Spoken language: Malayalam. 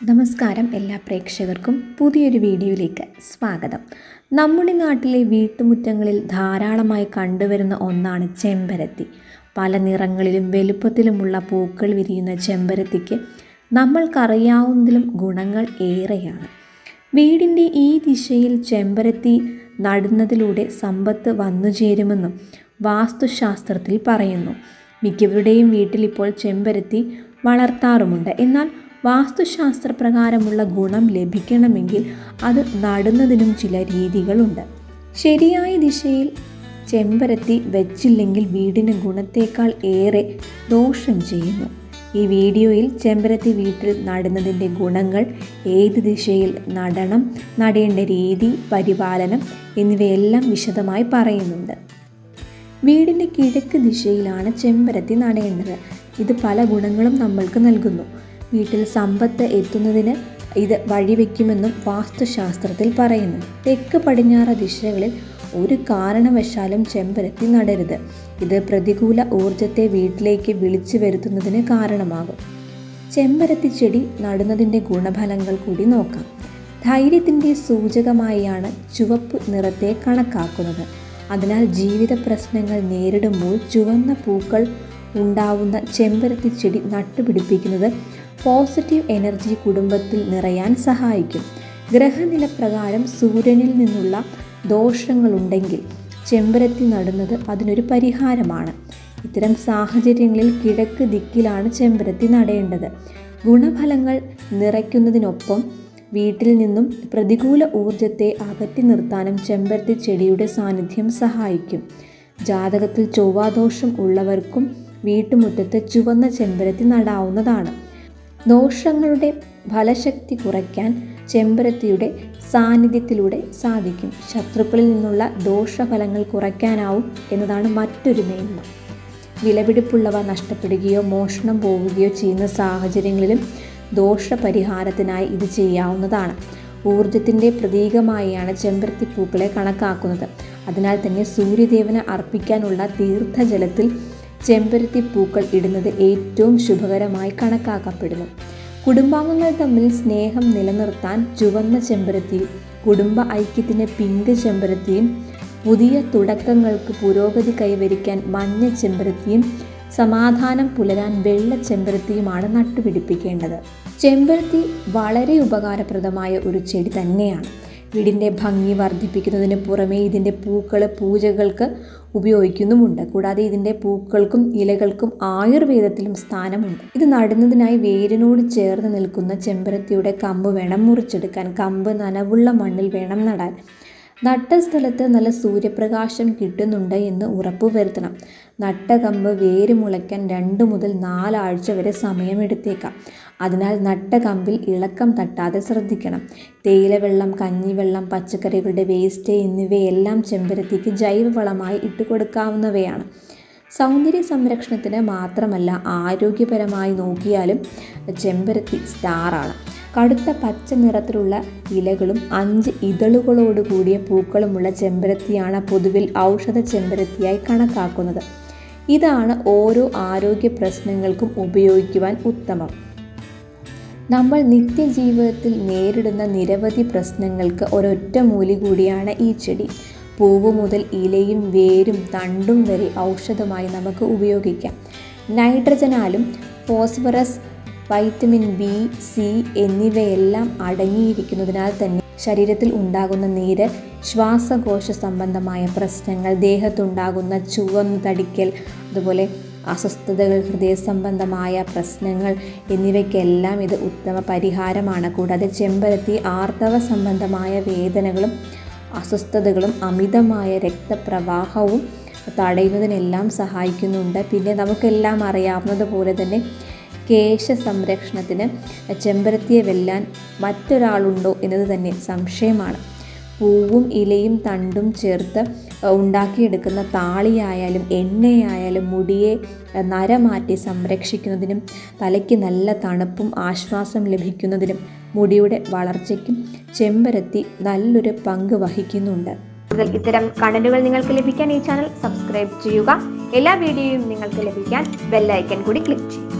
നമസ്കാരം എല്ലാ പ്രേക്ഷകർക്കും പുതിയൊരു വീഡിയോയിലേക്ക് സ്വാഗതം. നമ്മുടെ നാട്ടിലെ വീട്ടുമുറ്റങ്ങളിൽ ധാരാളമായി കണ്ടുവരുന്ന ഒന്നാണ് ചെമ്പരത്തി. പല നിറങ്ങളിലും വലുപ്പത്തിലുമുള്ള പൂക്കൾ വിരിയുന്ന ചെമ്പരത്തിക്ക് നമ്മൾക്കറിയാവുന്നതിലും ഗുണങ്ങൾ ഏറെയാണ്. വീടിന്റെ ഈ ദിശയിൽ ചെമ്പരത്തി നടുന്നതിലൂടെ സമ്പത്ത് വന്നുചേരുമെന്നും വാസ്തുശാസ്ത്രത്തിൽ പറയുന്നു. മിക്കവരുടെയും വീട്ടിൽ ഇപ്പോൾ ചെമ്പരത്തി വളർത്താറുമുണ്ട്. എന്നാൽ വാസ്തുശാസ്ത്രപ്രകാരമുള്ള ഗുണം ലഭിക്കണമെങ്കിൽ അത് നടുന്നതിനും ചില രീതികളുണ്ട്. ശരിയായ ദിശയിൽ ചെമ്പരത്തി വെച്ചില്ലെങ്കിൽ വീടിന് ഗുണത്തേക്കാൾ ഏറെ ദോഷം ചെയ്യുന്നു. ഈ വീഡിയോയിൽ ചെമ്പരത്തി വീട്ടിൽ നടുന്നതിന്റെ ഗുണങ്ങൾ ഏത് ദിശയിൽ നടണം നടേണ്ട രീതി പരിപാലനം എന്നിവയെല്ലാം വിശദമായി പറയുന്നുണ്ട്. വീടിന്റെ കിഴക്ക് ദിശയിലാണ് ചെമ്പരത്തി നടേണ്ടത്. ഇത് പല ഗുണങ്ങളും നമ്മൾക്ക് നൽകുന്നു. വീട്ടിൽ സമ്പത്ത് എത്തുന്നതിന് ഇത് വഴിവെക്കുമെന്നും വാസ്തുശാസ്ത്രത്തിൽ പറയുന്നു. തെക്ക് പടിഞ്ഞാറ് ദിശകളിൽ ഒരു കാരണവശാലും ചെമ്പരത്തി നടരുത്. ഇത് പ്രതികൂല ഊർജത്തെ വീട്ടിലേക്ക് വിളിച്ചു വരുത്തുന്നതിന് കാരണമാകും. ചെമ്പരത്തി ചെടി നടുന്നതിന്റെ ഗുണഫലങ്ങൾ കൂടി നോക്കാം. ധൈര്യത്തിന്റെ സൂചകമായാണ് ചുവപ്പ് നിറത്തെ കണക്കാക്കുന്നത്. അതിനാൽ ജീവിത പ്രശ്നങ്ങൾ നേരിടുമ്പോൾ ചുവന്ന പൂക്കൾ ഉണ്ടാവുന്ന ചെമ്പരത്തി ചെടി നട്ടുപിടിപ്പിക്കുന്നത് പോസിറ്റീവ് എനർജി കുടുംബത്തിൽ നിറയാൻ സഹായിക്കും. ഗ്രഹനിലപ്രകാരം സൂര്യനിൽ നിന്നുള്ള ദോഷങ്ങളുണ്ടെങ്കിൽ ചെമ്പരത്തി നടുന്നത് അതിനൊരു പരിഹാരമാണ്. ഇത്തരം സാഹചര്യങ്ങളിൽ കിഴക്ക് ദിക്കിലാണ് ചെമ്പരത്തി നടേണ്ടത്. ഗുണഫലങ്ങൾ നിറയ്ക്കുന്നതിനൊപ്പം വീട്ടിൽ നിന്നും പ്രതികൂല ഊർജത്തെ അകറ്റി നിർത്താനും ചെമ്പരത്തി ചെടിയുടെ സാന്നിധ്യം സഹായിക്കും. ജാതകത്തിൽ ചൊവ്വാദോഷം ഉള്ളവർക്കും വീട്ടുമുറ്റത്ത് ചുവന്ന ചെമ്പരത്തി നടാവുന്നതാണ്. ദോഷങ്ങളുടെ ഫലശക്തി കുറയ്ക്കാൻ ചെമ്പരത്തിയുടെ സാന്നിധ്യത്തിലൂടെ സാധിക്കും. ശത്രുക്കളിൽ നിന്നുള്ള ദോഷഫലങ്ങൾ കുറയ്ക്കാനാവും എന്നതാണ് മറ്റൊരു മേന്മ വിലപിടിപ്പുള്ളവ നഷ്ടപ്പെടുകയോ മോഷണം പോവുകയോ ചെയ്യുന്ന സാഹചര്യങ്ങളിലും ദോഷപരിഹാരത്തിനായി ഇത് ചെയ്യാവുന്നതാണ്. ഊർജത്തിന്റെ പ്രതീകമായാണ് ചെമ്പരത്തി പൂക്കളെ കണക്കാക്കുന്നത്. അതിനാൽ തന്നെ സൂര്യദേവന് അർപ്പിക്കാനുള്ള തീർത്ഥജലത്തിൽ ചെമ്പരത്തി പൂക്കൾ ഇടുന്നത് ഏറ്റവും ശുഭകരമായി കണക്കാക്കപ്പെടുന്നു. കുടുംബാംഗങ്ങൾ തമ്മിൽ സ്നേഹം നിലനിർത്താൻ ചുവന്ന ചെമ്പരത്തിയും കുടുംബ ഐക്യത്തിന് പിങ്ക് ചെമ്പരത്തിയും പുതിയ തുടക്കങ്ങൾക്ക് പുരോഗതി കൈവരിക്കാൻ മഞ്ഞ ചെമ്പരത്തിയും സമാധാനം പുലരാൻ വെള്ള ചെമ്പരത്തിയുമാണ് നട്ടുപിടിപ്പിക്കേണ്ടത്. ചെമ്പരത്തി വളരെ ഉപകാരപ്രദമായ ഒരു ചെടി തന്നെയാണ്. വീടിന്റെ ഭംഗി വർദ്ധിപ്പിക്കുന്നതിന് പുറമേ ഇതിന്റെ പൂക്കൾ പൂജകൾക്ക് ഉപയോഗിക്കുന്നുമുണ്ട്. കൂടാതെ ഇതിന്റെ പൂക്കൾക്കും ഇലകൾക്കും ആയുർവേദത്തിലും സ്ഥാനമുണ്ട്. ഇത് നടുന്നതിനായി വേരിനോട് ചേർന്ന് നിൽക്കുന്ന ചെമ്പരത്തിയുടെ കമ്പ് വേണം മുറിച്ചെടുക്കാൻ. കമ്പ് നനവുള്ള മണ്ണിൽ വേണം നടാൻ. നട്ട സ്ഥലത്ത് നല്ല സൂര്യപ്രകാശം കിട്ടുന്നുണ്ട് എന്ന് ഉറപ്പുവരുത്തണം. നട്ട കമ്പ് വേര് മുളയ്ക്കാൻ രണ്ട് മുതൽ നാലാഴ്ച വരെ സമയമെടുത്തേക്കാം. അതിനാൽ നട്ട കമ്പിൽ ഇളക്കം തട്ടാതെ ശ്രദ്ധിക്കണം. തേയിലവെള്ളം കഞ്ഞിവെള്ളം പച്ചക്കറികളുടെ വേസ്റ്റ് എന്നിവയെല്ലാം ചെമ്പരത്തിക്ക് ജൈവവളമായി ഇട്ട് കൊടുക്കാവുന്നവയാണ് സൗന്ദര്യ സംരക്ഷണത്തിന് മാത്രമല്ല ആരോഗ്യപരമായി നോക്കിയാലും ചെമ്പരത്തി സ്റ്റാറാണ്. കടുത്ത പച്ച നിറത്തിലുള്ള ഇലകളും അഞ്ച് ഇതളുകളോട് കൂടിയ പൂക്കളുമുള്ള ചെമ്പരത്തിയാണ് പൊതുവിൽ ഔഷധ ചെമ്പരത്തിയായി കണക്കാക്കുന്നത്. ഇതാണ് ഓരോ ആരോഗ്യ പ്രശ്നങ്ങൾക്കും ഉപയോഗിക്കുവാൻ ഉത്തമം. നമ്മൾ നിത്യജീവിതത്തിൽ നേരിടുന്ന നിരവധി പ്രശ്നങ്ങൾക്ക് ഒരൊറ്റ മൂലി കൂടിയാണ് ഈ ചെടി. പൂവ് മുതൽ ഇലയും വേരും തണ്ടും വരെ ഔഷധമായി നമുക്ക് ഉപയോഗിക്കാം. നൈട്രജനാലും ഫോസ്ഫറസ് വൈറ്റമിൻ ബി സി എന്നിവയെല്ലാം അടങ്ങിയിരിക്കുന്നതിനാൽ തന്നെ ശരീരത്തിൽ ഉണ്ടാകുന്ന നീര് ശ്വാസകോശ സംബന്ധമായ പ്രശ്നങ്ങൾ ദേഹത്തുണ്ടാകുന്ന ചുവന്ന് തടിക്കൽ അതുപോലെ അസ്വസ്ഥതകൾ ഹൃദയ സംബന്ധമായ പ്രശ്നങ്ങൾ എന്നിവയ്ക്കെല്ലാം ഇത് ഉത്തമ പരിഹാരമാണ്. കൂടാതെ ചെമ്പരത്തി ആർത്തവ സംബന്ധമായ വേദനകളും അസ്വസ്ഥതകളും അമിതമായ രക്തപ്രവാഹവും തടയുന്നതിനെല്ലാം സഹായിക്കുന്നുണ്ട്. പിന്നെ നമുക്കെല്ലാം അറിയാവുന്നതുപോലെ തന്നെ കേശ സംരക്ഷണത്തിന് ചെമ്പരത്തിയെ വെല്ലാൻ മറ്റൊരാളുണ്ടോ എന്നത് തന്നെ സംശയമാണ്. പൂവും ഇലയും തണ്ടും ചേർത്ത് ഉണ്ടാക്കിയെടുക്കുന്ന താളിയായാലും എണ്ണയായാലും മുടിയെ നരമാറ്റി സംരക്ഷിക്കുന്നതിനും തലയ്ക്ക് നല്ല തണുപ്പും ആശ്വാസം ലഭിക്കുന്നതിനും മുടിയുടെ വളർച്ചയ്ക്കും ചെമ്പരത്തി നല്ലൊരു പങ്ക് വഹിക്കുന്നുണ്ട്. കൂടുതൽ ഇത്തരം കണ്ടന്റുകൾ നിങ്ങൾക്ക് ലഭിക്കാൻ ഈ ചാനൽ സബ്സ്ക്രൈബ് ചെയ്യുക. എല്ലാ വീഡിയോയും നിങ്ങൾക്ക് ലഭിക്കാൻ ബെല്ലൈക്കൻ കൂടി ക്ലിക്ക് ചെയ്യുക.